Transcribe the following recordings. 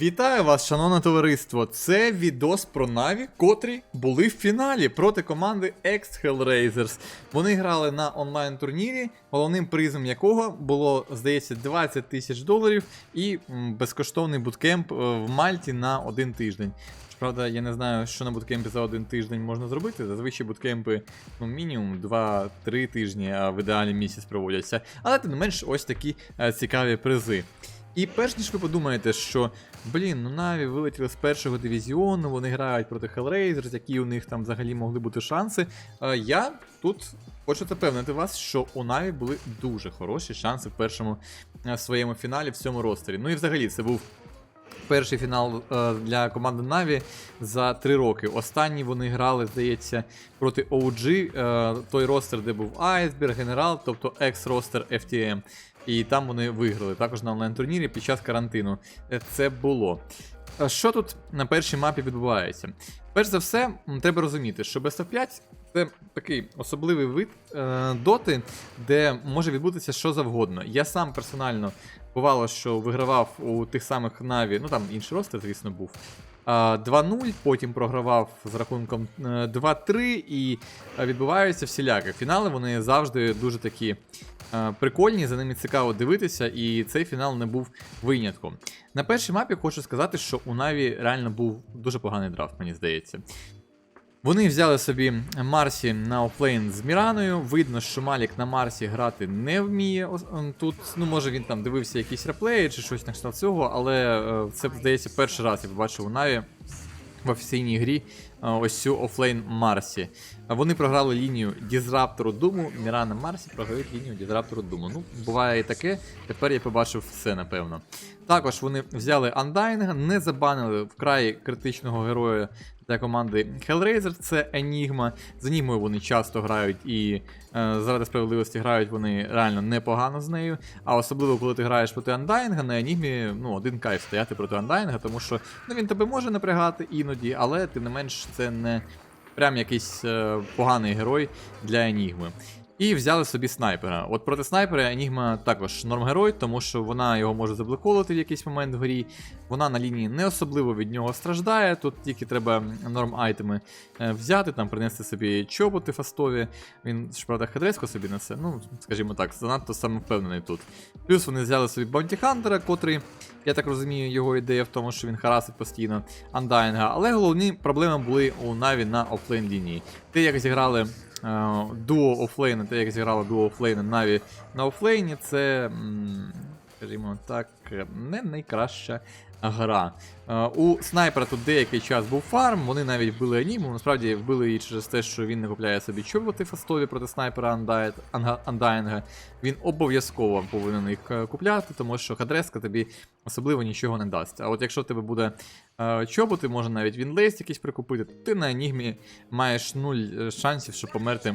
Вітаю вас, шановне товариство! Це відос про Наві, котрі були в фіналі проти команди X Hellraisers. Вони грали на онлайн турнірі, головним призом якого було, здається, 20 тисяч доларів і безкоштовний буткемп е, в Мальті на один тиждень. Правда, я не знаю, що на буткемпі за один тиждень можна зробити. Зазвичай буткемпи ну, мінімум 2-3 тижні, а в ідеалі місяць проводяться. Але тим не менш, ось такі е, цікаві призи. І перш ніж ви подумаєте, що блін, ну Наві вилетіли з першого дивізіону, вони грають проти Hellraisers, які у них там взагалі могли бути шанси. е, Я тут хочу запевнити вас, що у Наві були дуже хороші шанси в першому е, своєму фіналі в цьому ростері. Ну і взагалі це був. Перший фінал е, для команди Na'Vi за три роки. Останні вони грали, здається, проти OG, той ростер, де був Айсберг, Генерал, тобто екс-ростер FTM. І там вони виграли також на онлайн-турнірі під час карантину. Е, Це було. Е, Що тут на першій мапі відбувається? Перш за все, треба розуміти, що Best of 5 це такий особливий вид е, доти, де може відбутися що завгодно. Я сам персонально бувало, що вигравав у тих самих Наві, ну там інший ростер, звісно, був. 2-0, потім програвав з рахунком е, 2-3 і е, відбуваються всілякі. Фінали вони завжди дуже такі е, прикольні, за ними цікаво дивитися, і цей фінал не був винятком. На першій мапі хочу сказати, що у Наві реально був дуже поганий драфт, мені здається. Вони взяли собі Марсі на офлейн з Міраною. Видно, що Малік на Марсі грати не вміє. Ем, Тут, ну може він там дивився якісь реплеї чи щось на кшталт цього, але е, це здається перший раз я побачив у Наві в офіційній грі е, ось цю офлейн Марсі. Вони програли лінію Дізраптору Думу. Мірана Марсі програють лінію Дізраптору Думу. Ну, буває і таке. Тепер я побачив все, напевно. Також вони взяли Андайнга, не забанили вкрай критичного героя для команди Hellraiser, це Енігма. З Енігмою вони часто грають і е, заради справедливості грають вони реально непогано з нею. А особливо, коли ти граєш проти Андайнга, на Енігмі ну, один кайф стояти проти Андайнга, тому що ну, він тебе може напрягати іноді, але тим не менш це не прям якийсь е, поганий герой для Енігми. І взяли собі снайпера. От проти снайпера Енігма також норм-герой, тому що вона його може заблокувати в якийсь момент в грі. Вона на лінії не особливо від нього страждає. Тут тільки треба норм-айтеми е, взяти, там принести собі чоботи фастові. Він ж правда хедреску собі несе. Ну, скажімо так, занадто самовпевнений тут. Плюс вони взяли собі Баунті Хантера, котрий, я так розумію, його ідея в тому, що він харасить постійно Андайнга. Але головні проблеми були у Наві на офлейн лінії. Те, як зіграли дуо офлейна, те, як зіграла дуо офлейна Наві на офлейні, це, скажімо так, не найкраща гра. Е, у снайпера тут деякий час був фарм, вони навіть вбили аніму. Насправді вбили її через те, що він не купляє собі чоботи фастові проти снайпера Undying. Він обов'язково повинен їх е, купляти, тому що хадреска тобі особливо нічого не дасть. А от якщо в тебе буде е, чоботи, може навіть вінлейс якийсь прикупити, то ти на енігмі маєш нуль шансів, щоб померти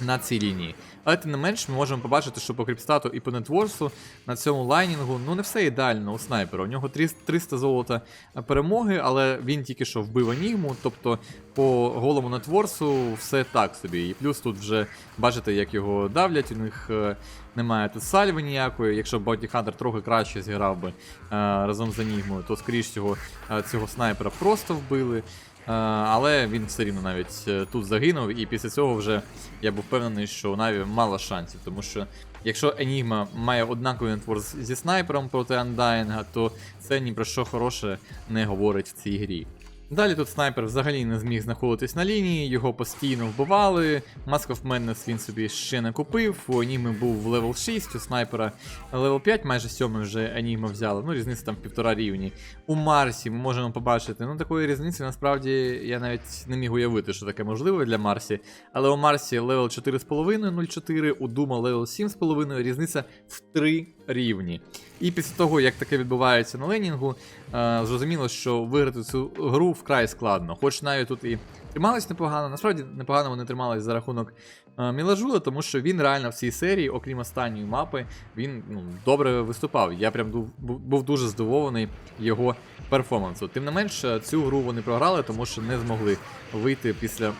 на цій лінії. Але тим не менш, ми можемо побачити, що по кріпстату і по нетворсу на цьому лайнінгу ну не все ідеально у снайпера. У нього 300 300 золота перемоги, але він тільки що вбив Анігму, тобто по голому нетворсу все так собі. І плюс тут вже бачите, як його давлять, у них е, немає тут сальви ніякої. Якщо б Bounty трохи краще зіграв би е, разом з Анігмою, то скоріш цього, е, цього снайпера просто вбили. Е, але він все рівно навіть е, тут загинув, і після цього вже я був впевнений, що у Наві мало шансів, тому що якщо Енігма має однаковий нетвор зі снайпером проти Андайнга, то це ні про що хороше не говорить в цій грі. Далі тут снайпер взагалі не зміг знаходитись на лінії, його постійно вбивали. Mask of Madness він собі ще не купив. У Енігми був левел 6, у снайпера левел 5, майже 7 вже Енігма взяли. Ну, різниця там півтора рівні. У Марсі ми можемо побачити. Ну, такої різниці насправді я навіть не міг уявити, що таке можливо для Марсі. Але у Марсі левел 4,5, 0,4, у Дума левел 7,5, різниця в 3 рівні. І після того, як таке відбувається на Ленінгу, е, зрозуміло, що виграти цю гру вкрай складно. Хоч навіть тут і тримались непогано, насправді непогано вони тримались за рахунок е, Міладжула, тому що він реально в цій серії, окрім останньої мапи, він ну, добре виступав. Я прям був, був- дуже здивований його перформансу. Тим не менш, цю гру вони програли, тому що не змогли вийти після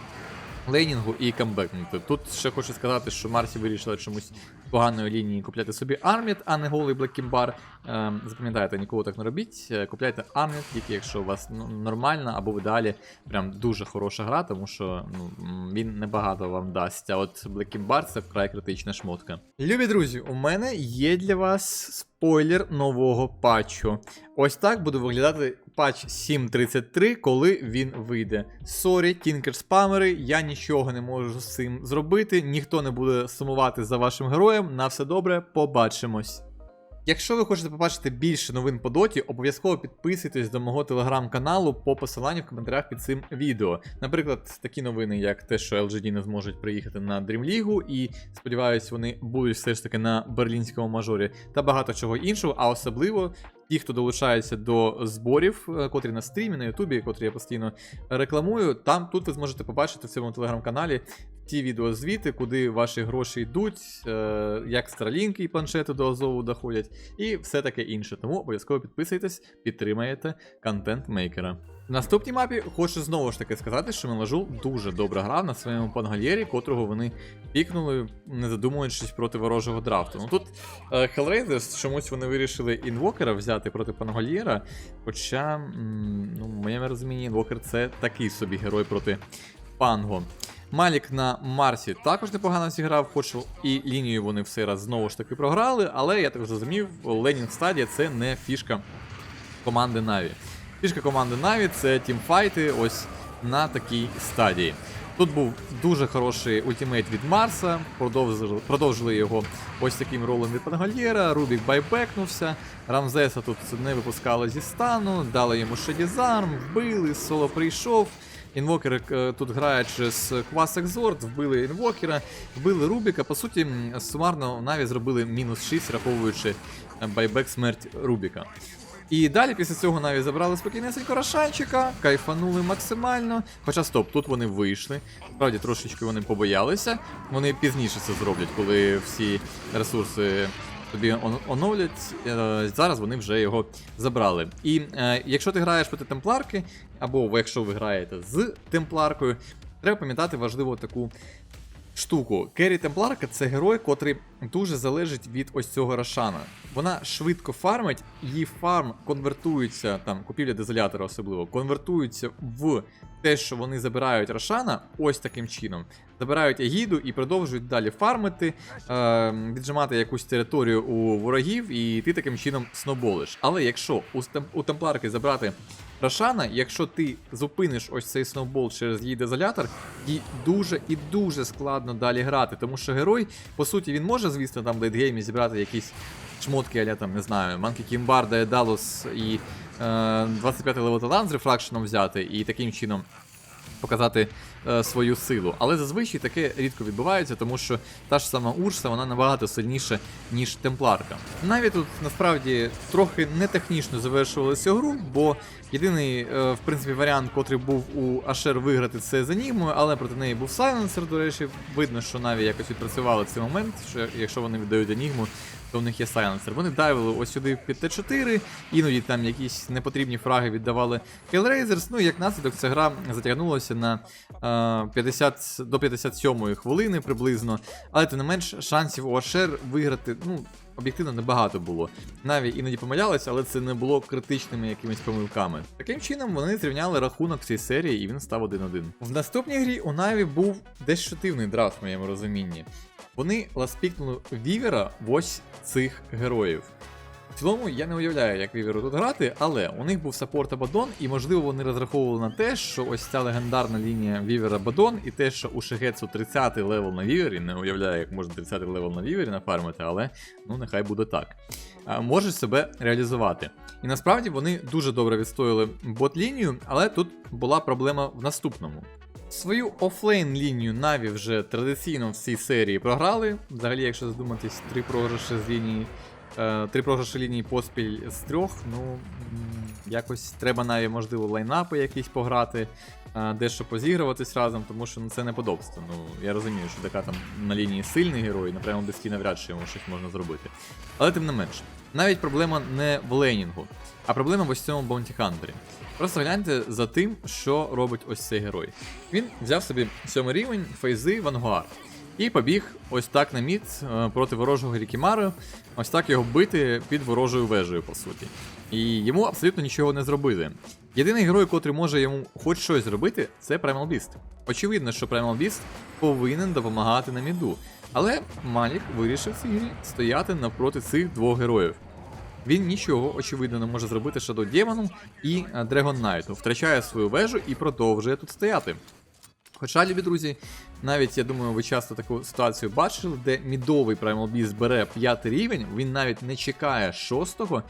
лейнінгу і камбекнути. Тут ще хочу сказати, що Марсі вирішила чомусь поганої лінії купляти собі арміт, а не голий Блекімбар. Е, запам'ятайте, ніколи так не робіть. Е, Купляйте армію, тільки якщо у вас ну, нормальна або в ідеалі прям дуже хороша гра, тому що ну, він небагато вам дасть. А от Bar це вкрай критична шмотка. Любі друзі, у мене є для вас спойлер нового патчу. Ось так буде виглядати патч 7.33, коли він вийде. Сорі, тінкер спамери, я нічого не можу з цим зробити, ніхто не буде сумувати за вашим героєм. На все добре, побачимось. Якщо ви хочете побачити більше новин по доті, обов'язково підписуйтесь до мого телеграм-каналу по посиланню в коментарях під цим відео. Наприклад, такі новини, як те, що LGD не зможуть приїхати на League, і сподіваюсь, вони будуть все ж таки на берлінському мажорі, та багато чого іншого, а особливо. Ті, хто долучається до зборів, е, котрі на стрімі, на Ютубі, котрі я постійно рекламую, там тут ви зможете побачити в цьому телеграм-каналі ті відеозвіти, куди ваші гроші йдуть, е, як старалінки і планшети до Азову доходять, і все таке інше. Тому обов'язково підписуйтесь, підтримаєте контент мейкера. В наступній мапі хочу знову ж таки сказати, що Мелажул дуже добре грав на своєму пангальєрі, котрого вони пікнули, не задумуючись проти ворожого драфту. Ну тут е, Hellraisers чомусь вони вирішили інвокера взяти проти пангальєра. Хоча, ну, в моєму розумінні, інвокер це такий собі герой проти панго. Малік на Марсі також непогано зіграв, хоч і лінію вони в цей раз знову ж таки програли, але я так зрозумів, Ленінг стадія це не фішка команди Наві. Фішка команди Наві це тімфайти ось на такій стадії. Тут був дуже хороший ультимейт від Марса, продовжили, продовжили його ось таким ролем від Пангольєра, Рубік байбекнувся, Рамзеса тут не випускали зі стану, дали йому ще дізарм, вбили, соло прийшов. Інвокер е, тут грає через Квас Екзорт, вбили інвокера, вбили Рубіка. По суті, сумарно Наві зробили мінус 6, раховуючи е, байбек смерть Рубіка. І далі після цього Наві забрали спокійнесенько Рошанчика, кайфанули максимально. Хоча стоп, тут вони вийшли. Справді трошечки вони побоялися. Вони пізніше це зроблять, коли всі ресурси тобі оновлять. Е, Зараз вони вже його забрали. І е, якщо ти граєш проти темпларки, або якщо ви граєте з темпларкою, треба пам'ятати важливу таку штуку. Керрі Темпларка це герой, котрий дуже залежить від ось цього Рошана. Вона швидко фармить, її фарм конвертується, там, купівля дезолятора особливо, конвертується в те, що вони забирають Рошана ось таким чином. Забирають Егіду і продовжують далі фармити, е, віджимати якусь територію у ворогів, і ти таким чином сноуболиш. Але якщо у, у темпларки забрати Рошана, якщо ти зупиниш ось цей сноубол через її дезолятор, їй дуже і дуже складно далі грати, тому що герой, по суті, він може, звісно, там в лейтгеймі зібрати якісь шмотки, аля там, не знаю, Манкі Кімбарда, Едалус і е, 25 левел талант з рефракшеном взяти, і таким чином показати е, свою силу. Але зазвичай таке рідко відбувається, тому що та ж сама Урса, вона набагато сильніша, ніж Темпларка. Навіть тут насправді трохи не технічно завершували цю гру, бо єдиний, е, в принципі, варіант, котрий був у Ашер виграти, це з Енігмою, але проти неї був Сайленсер, до речі, видно, що Наві якось відпрацювали цей момент, що якщо вони віддають Енігму, то в них є сайленсер. Вони дайвили ось сюди під Т4, іноді там якісь непотрібні фраги віддавали Hellraisers, ну і як наслідок ця гра затягнулася на е, 50, до 57 хвилини приблизно, але тим не менш шансів у Ашер виграти, ну, об'єктивно небагато було. Наві іноді помилялися, але це не було критичними якимись помилками. Таким чином вони зрівняли рахунок цій серії і він став 1-1. В наступній грі у Наві був дещо дивний драфт в моєму розумінні. Вони ласпікнули Вівера в ось цих героїв. В цілому я не уявляю, як Віверу тут грати, але у них був саппорт Абадон, і можливо вони розраховували на те, що ось ця легендарна лінія Вівера Абадон, і те, що у Шигецу 30-й левел на Вівері, не уявляю, як можна 30-й левел на Вівері нафармити, але ну нехай буде так. Можуть себе реалізувати. І насправді вони дуже добре відстояли бот-лінію, але тут була проблема в наступному. Свою офлейн лінію Наві вже традиційно в цій серії програли. Взагалі, якщо задуматись, три програші з лінії. Е, три програші лінії поспіль з трьох. Ну якось треба Наві, можливо, лайнапи якісь пограти, е, дещо позігруватись разом, тому що ну, це неподобство. Ну, я розумію, що така там на лінії сильний герой, напряму дескі навряд чи йому щось можна зробити. Але тим не менш, навіть проблема не в лейнінгу, а проблема в ось цьому Bounty Hunter. Просто гляньте за тим, що робить ось цей герой. Він взяв собі сьомий рівень, фейзи, вангуар. І побіг ось так на мід е, проти ворожого Рікімару, ось так його бити під ворожою вежею, по суті. І йому абсолютно нічого не зробити. Єдиний герой, котрий може йому хоч щось зробити, це Primal Beast. Очевидно, що Primal Beast повинен допомагати на міду. Але Малік вирішив цій грі стояти навпроти цих двох героїв. Він нічого, очевидно, не може зробити Shadow Demon і е, Dragon Knight. Втрачає свою вежу і продовжує тут стояти. Хоча, любі друзі, навіть я думаю, ви часто таку ситуацію бачили, де мідовий Primal Beast бере п'ятий рівень, він навіть не чекає шостого.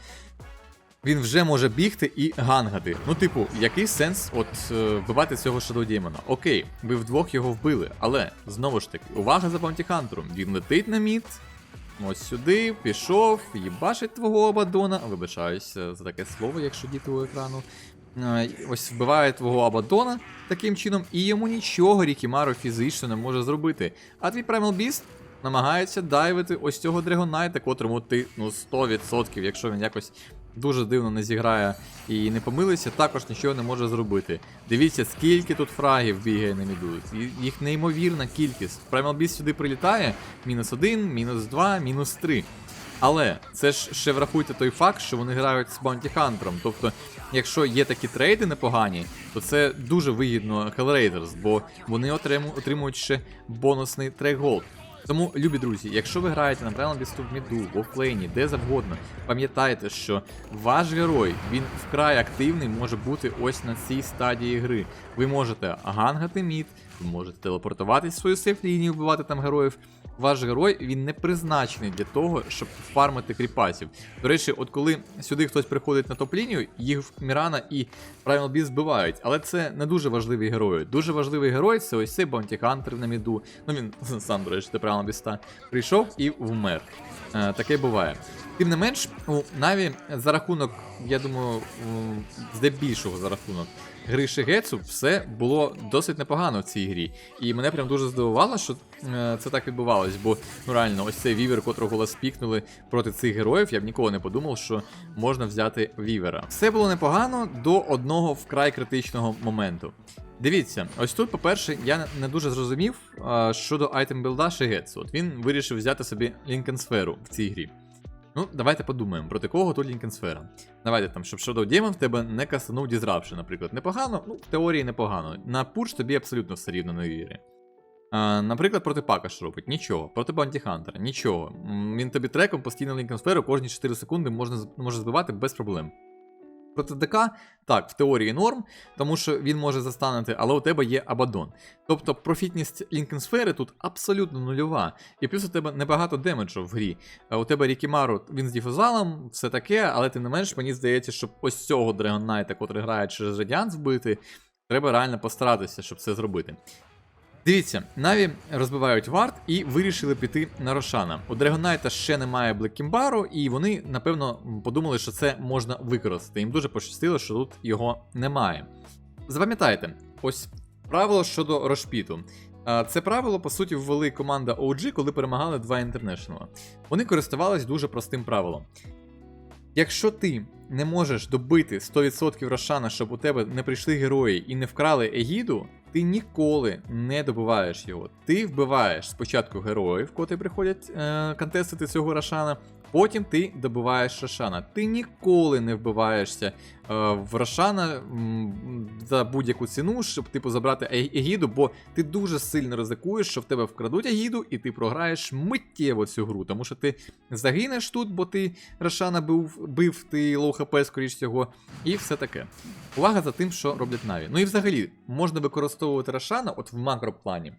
Він вже може бігти і гангати. Ну, типу, який сенс от е, вбивати цього Shadow Demon? Окей, ви вдвох його вбили, але знову ж таки, увага за Bounty Hunter. Він летить на мід, ось сюди, пішов, їбашить твого Абадона. Вибачаюся за таке слово, якщо діти у екрану. Е, Ось вбиває твого Абадона таким чином, і йому нічого Рікімаро фізично не може зробити. А твій Primal Beast намагається дайвити ось цього Драгонайта, котрому ти ну 100%, якщо він якось дуже дивно не зіграє і не помилився, також нічого не може зробити. Дивіться, скільки тут фрагів бігає на міду. Їх неймовірна кількість. Primal Beast сюди прилітає: мінус 1, мінус 2, мінус 3. Але це ж ще врахуйте той факт, що вони грають з Bounty Hunter. Тобто, якщо є такі трейди непогані, то це дуже вигідно Hellraisers, бо вони отримують ще бонусний трек голд. Тому, любі друзі, якщо ви граєте на Beast в міду, в офлейні, де завгодно, пам'ятайте, що ваш герой він вкрай активний може бути ось на цій стадії гри. Ви можете гангати мід, ви можете телепортуватись свою сейф-лінію, вбивати там героїв. Ваш герой він не призначений для того, щоб фармити кріпасів. До речі, от коли сюди хтось приходить на топ-лінію, їх Мірана і Primal Beast збивають. Але це не дуже важливі герої. Дуже важливий герой це ось цей Bounty Hunter на міду. Ну він сам, до речі, до Primal Beast прийшов і вмер. Е, таке буває. Тим не менш, у Наві за рахунок, я думаю, здебільшого за рахунок гри Шигецу все було досить непогано в цій грі. І мене прям дуже здивувало, що е, це так відбувалось, бо ну реально, ось цей вівер, котрого спікнули проти цих героїв, я б ніколи не подумав, що можна взяти вівера. Все було непогано до одного вкрай критичного моменту. Дивіться, ось тут, по-перше, я не- дуже зрозумів щодо айтем білда. От він вирішив взяти собі Лінкен сферу в цій грі. Ну, давайте подумаємо, проти кого тут Лінкенсфера. Давайте там, щоб Shadow Demon в тебе не касанув Disruption, наприклад. Непогано, ну, в теорії непогано. На пурш тобі абсолютно все рівно не віри. А, наприклад, проти Пака що робить? Нічого. Проти Бантіхантера? Нічого. Він тобі треком постійно Лінкен сферу кожні 4 секунди можна, може збивати без проблем. Проти ДК, так, в теорії норм, тому що він може застанути, але у тебе є Абадон. Тобто профітність Лінкен сфери тут абсолютно нульова. І плюс у тебе небагато демеджу в грі. У тебе Рікімару, він з діфузалом, все таке, але тим не менш, мені здається, щоб ось цього Knight, котрий грає через Радіанс вбити, треба реально постаратися, щоб це зробити. Дивіться, Наві розбивають варт і вирішили піти на Рошана. У Драгонайта ще немає Блеккімбару, і вони, напевно, подумали, що це можна використати. Їм дуже пощастило, що тут його немає. Запам'ятайте, ось правило щодо Рошпіту. Це правило, по суті, ввели команда OG, коли перемагали два інтернешнала. Вони користувались дуже простим правилом. Якщо ти не можеш добити 100% Рошана, щоб у тебе не прийшли герої і не вкрали Егіду, ти ніколи не добиваєш його. Ти вбиваєш спочатку героїв, котрі приходять е, контестити цього Рошана, потім ти добиваєш Рошана. Ти ніколи не вбиваєшся е, в Рошана за будь-яку ціну, щоб типу забрати Е- Егіду, бо ти дуже сильно ризикуєш, що в тебе вкрадуть Егіду, і ти програєш миттєво цю гру, тому що ти загинеш тут, бо ти Рошана бив, бив ти лоу хп, скоріш всього, і все таке. Увага за тим, що роблять Наві. Ну і взагалі, можна використовувати Рошана от в макроплані.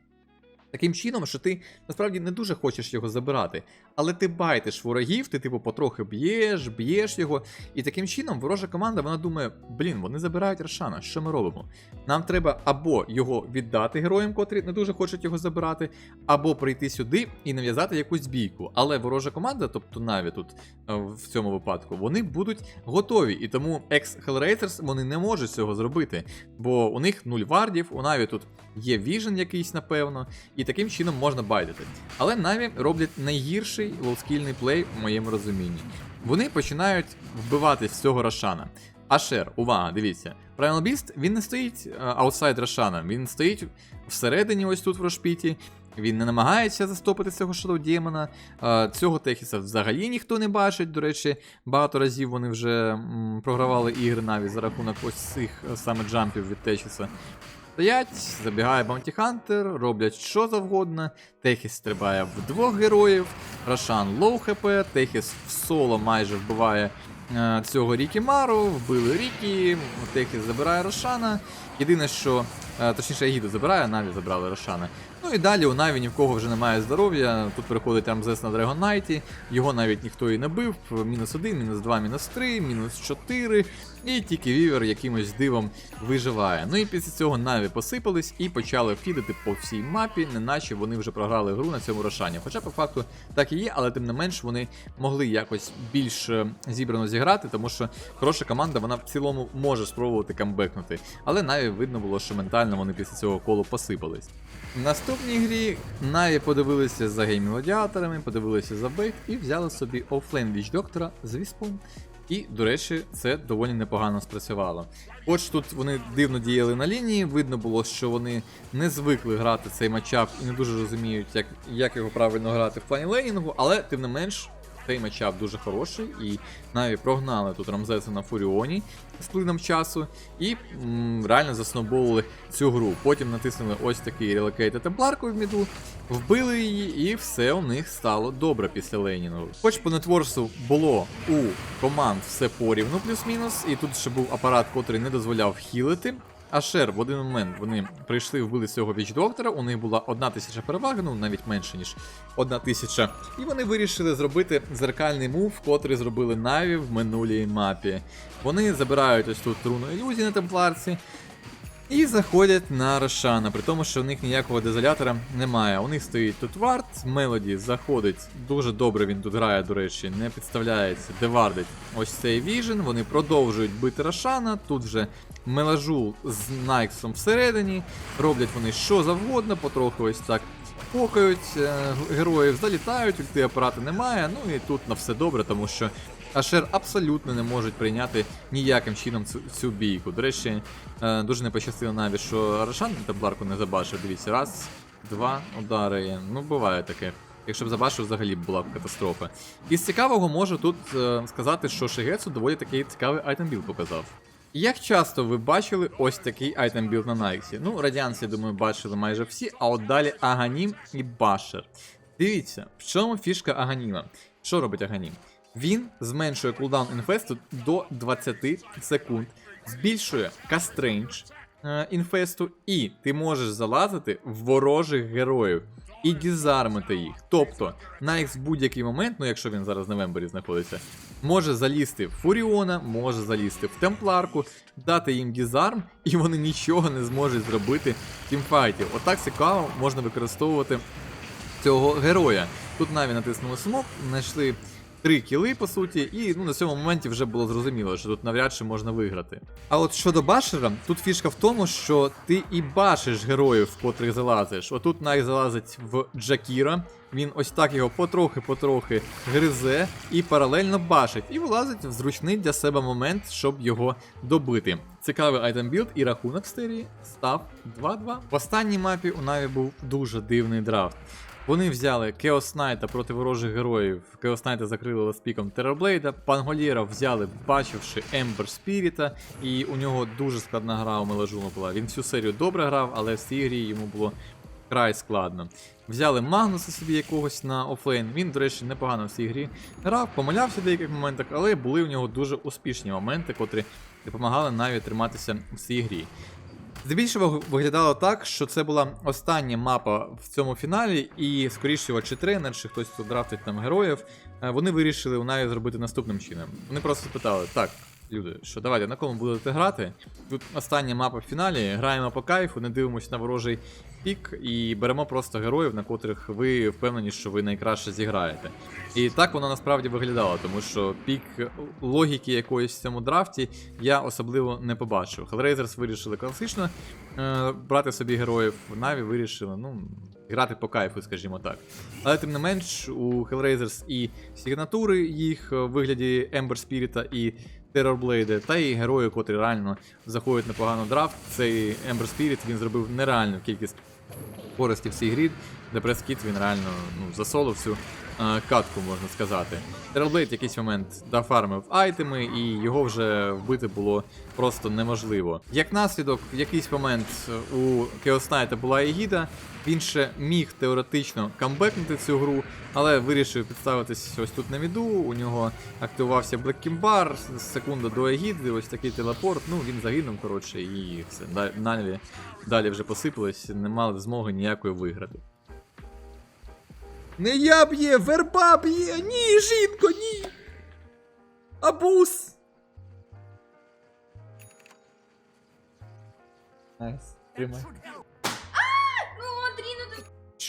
Таким чином, що ти насправді не дуже хочеш його забирати, але ти байтиш ворогів, ти типу потрохи б'єш, б'єш його, і таким чином ворожа команда вона думає: блін, вони забирають Рошана, що ми робимо? Нам треба або його віддати героям, котрі не дуже хочуть його забирати, або прийти сюди і нав'язати якусь бійку. Але ворожа команда, тобто Наві тут е, в цьому випадку, вони будуть готові. І тому ex-Hellraisers вони не можуть цього зробити, бо у них нуль вардів, у Наві тут є віжен якийсь, напевно, і таким чином можна байдити. Але Наві роблять найгірший лоускільний плей в моєму розумінні. Вони починають вбивати з цього Рошана. Ашер, увага, дивіться. Primal Beast, він не стоїть е, аутсайд Рошана, він стоїть всередині, ось тут в Рошпіті. Він не намагається застопити цього Shadow Демона. Е, Цього Техіса взагалі ніхто не бачить. До речі, багато разів вони вже програвали ігри навіть за рахунок ось цих е, саме джампів від Техіса. Стоять, забігає Bounty Hunter, роблять що завгодно. Техіс стрибає в двох героїв, Рошан лоу хп, Техіс в соло майже вбиває е, цього Рікі Мару, вбили Рікі, Техіс забирає Рошана. Єдине, що, е, точніше, Агіду забирає, Наві забрали Рошана. Ну і далі у Наві ні в кого вже немає здоров'я. Тут приходить Рамзес на Knight, його навіть ніхто і не бив. Мінус 1, мінус 2, мінус 3, мінус 4. І тільки Вівер якимось дивом виживає. Ну і після цього Наві посипались і почали фідити по всій мапі, неначе вони вже програли гру на цьому Рошані. Хоча по факту так і є, але тим не менш вони могли якось більш е, зібрано зіграти, тому що хороша команда, вона в цілому може спробувати камбекнути. Але Наві видно було, що ментально вони після цього колу посипались. В наступній грі Наві подивилися за геймгладіаторами, подивилися за бейт і взяли собі офлейн віч доктора з віспом. І, до речі, це доволі непогано спрацювало. Хоч тут вони дивно діяли на лінії, видно було, що вони не звикли грати цей матчап і не дуже розуміють, як, як його правильно грати в плані ленінгу, але тим не менш. Цей матчап дуже хороший, і навіть прогнали тут Рамзеса на Фуріоні з плином часу, і м, реально заснобовували цю гру. Потім натиснули ось такий релокейт темпларку в міду, вбили її, і все у них стало добре після Ленінгу. Хоч по нетворсу було у команд все порівну, плюс-мінус, і тут ще був апарат, котрий не дозволяв хілити. А Шер в один момент вони прийшли вбили цього віч-доктора, у них була одна тисяча переваги, ну навіть менше, ніж одна тисяча. І вони вирішили зробити зеркальний мув, котрий зробили Наві в минулій мапі. Вони забирають ось тут руну ілюзії на темпларці. І заходять на Рошана, при тому, що в них ніякого дезолятора немає. У них стоїть тут вард, Мелоді заходить, дуже добре він тут грає, до речі, не підставляється, девардить ось цей віжен. Вони продовжують бити Рошана. Тут вже мелажул з Найксом всередині. Роблять вони що завгодно, потроху ось так покають е, героїв, залітають, ульти апарати немає. Ну і тут на все добре, тому що Ашер абсолютно не можуть прийняти ніяким чином цю, цю бійку. До речі, е, дуже не пощастило навіть, що Рошан табларку не забачив. Дивіться, раз, два удари. Ну, буває таке. Якщо б забачив, взагалі була б катастрофа. Із цікавого можу тут е, сказати, що Шигецу доволі такий цікавий айтем-біл показав. Як часто ви бачили ось такий айтем-білд на Найксі? Ну, радіанці, думаю, бачили майже всі, а от далі Аганім і Башер. Дивіться, в чому фішка Аганіма? Що робить Аганім? Він зменшує кулдаун інфесту до 20 секунд, збільшує кастрейндж е, інфесту, і ти можеш залазити в ворожих героїв і дізармити їх. Тобто, Найкс в будь-який момент, ну якщо він зараз на вембері знаходиться, може залізти в Фуріона, може залізти в Темпларку, дати їм дізарм, і вони нічого не зможуть зробити в тімфайті. Отак цікаво можна використовувати цього героя. Тут Наві натиснули смок, знайшли три кіли, по суті, і ну, на цьому моменті вже було зрозуміло, що тут навряд чи можна виграти. А от щодо башера, тут фішка в тому, що ти і башиш героїв, в котрих залазиш. Отут Най залазить в Джакіра. Він ось так його потрохи-потрохи гризе і паралельно башить, і вилазить в зручний для себе момент, щоб його добити. Цікавий айтем білд і рахунок в серії став 2-2. В останній мапі у Наві був дуже дивний драфт. Вони взяли Knight проти ворожих героїв. Knight закрили леспіком Терорблейда. Пангольєра взяли, бачивши Ембер Спіріта, і у нього дуже складна гра у Мелажума була. Він всю серію добре грав, але в цій грі йому було край складно. Взяли Магнуса собі якогось на офлейн. Він, до речі, непогано в цій грі грав, помилявся в деяких моментах, але були в нього дуже успішні моменти, котрі допомагали навіть триматися в цій грі. Здебільшого виглядало так, що це була остання мапа в цьому фіналі, і, скоріш всього, чи тренер, чи хтось, хто драфтить там героїв, е, вони вирішили у Наві зробити наступним чином. Вони просто спитали: так, люди, що давайте на кому будете грати? Тут остання мапа в фіналі, граємо по кайфу, не дивимося на ворожий пік і беремо просто героїв, на котрих ви впевнені, що ви найкраще зіграєте. І так воно насправді виглядало, тому що пік логіки якоїсь в цьому драфті я особливо не побачив. Hellraisers вирішили класично е, брати собі героїв, Наві вирішили, ну. Грати по кайфу, скажімо так. Але тим не менш, у Hellraisers і сигнатури їх в вигляді Ember Spirit і Terrorblade, та і герої, котрі реально заходять непогано в драфт. Цей Ember Spirit він зробив нереальну кількість користі в цій грі. де прес-кіт він реально ну, засолив всю е, катку, можна сказати. Терелблейд в якийсь момент дофармив айтеми, і його вже вбити було просто неможливо. Як наслідок, в якийсь момент е, у Chaos Knight була Егіда, він ще міг теоретично камбекнути цю гру, але вирішив підставитись ось тут на міду. У нього активувався Kimbar, секунда до Егіди, ось такий телепорт. Ну він загинув, коротше, і все. Далі, далі вже посипалось, не мали змоги ніякої виграти. Не я б'є, верба б'є! Ні, жінко, ні! Абус! Найс, тримай.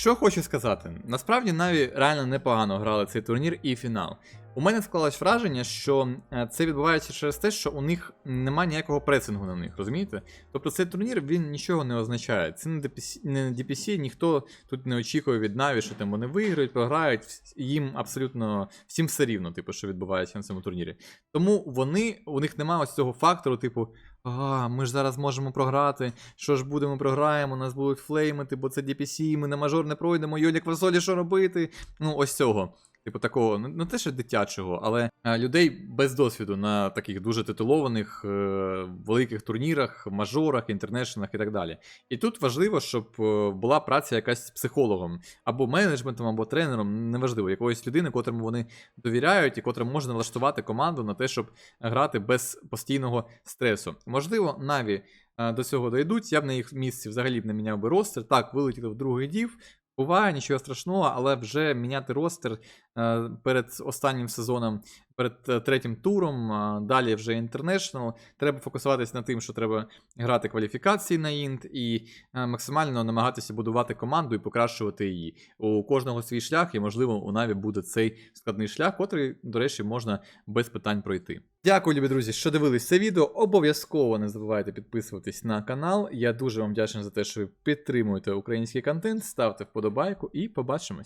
Що хочу сказати, насправді Наві реально непогано грали цей турнір і фінал. У мене склалось враження, що е, це відбувається через те, що у них немає ніякого пресингу на них, розумієте? Тобто цей турнір він нічого не означає. Це не DPC, не DPC, ніхто тут не очікує від Наві, що там вони виграють, програють. Їм абсолютно всім все рівно, типу, що відбувається на цьому турнірі. Тому вони, у них немає ось цього фактору, типу, а, ми ж зараз можемо програти. Що ж будемо програємо, нас будуть флеймити, бо це DPC, ми на мажор не пройдемо, Йолік Васолі, що робити? Ну, ось цього. Типу такого, ну не те, що дитячого, але е, людей без досвіду на таких дуже титулованих е, великих турнірах, мажорах, інтернешнлах і так далі. І тут важливо, щоб е, була праця якась психологом, або менеджментом, або тренером, неважливо, якоїсь людини, котрому вони довіряють, і котрим можна налаштувати команду на те, щоб грати без постійного стресу. Можливо, Наві до цього дойдуть. Я б на їх місці взагалі б не міняв би ростер. Так, вилетіли в другий дів. Буває, нічого страшного, але вже міняти ростер е, перед останнім сезоном, перед е, третім туром, далі вже інтернешнл. Треба фокусуватись на тим, що треба грати кваліфікації на інт і е, максимально намагатися будувати команду і покращувати її. У кожного свій шлях, і можливо, у Наві буде цей складний шлях, котрий, до речі, можна без питань пройти. Дякую, любі друзі, що дивились це відео. Обов'язково не забувайте підписуватись на канал. Я дуже вам вдячний за те, що ви підтримуєте український контент. Ставте вподобайку і побачимось.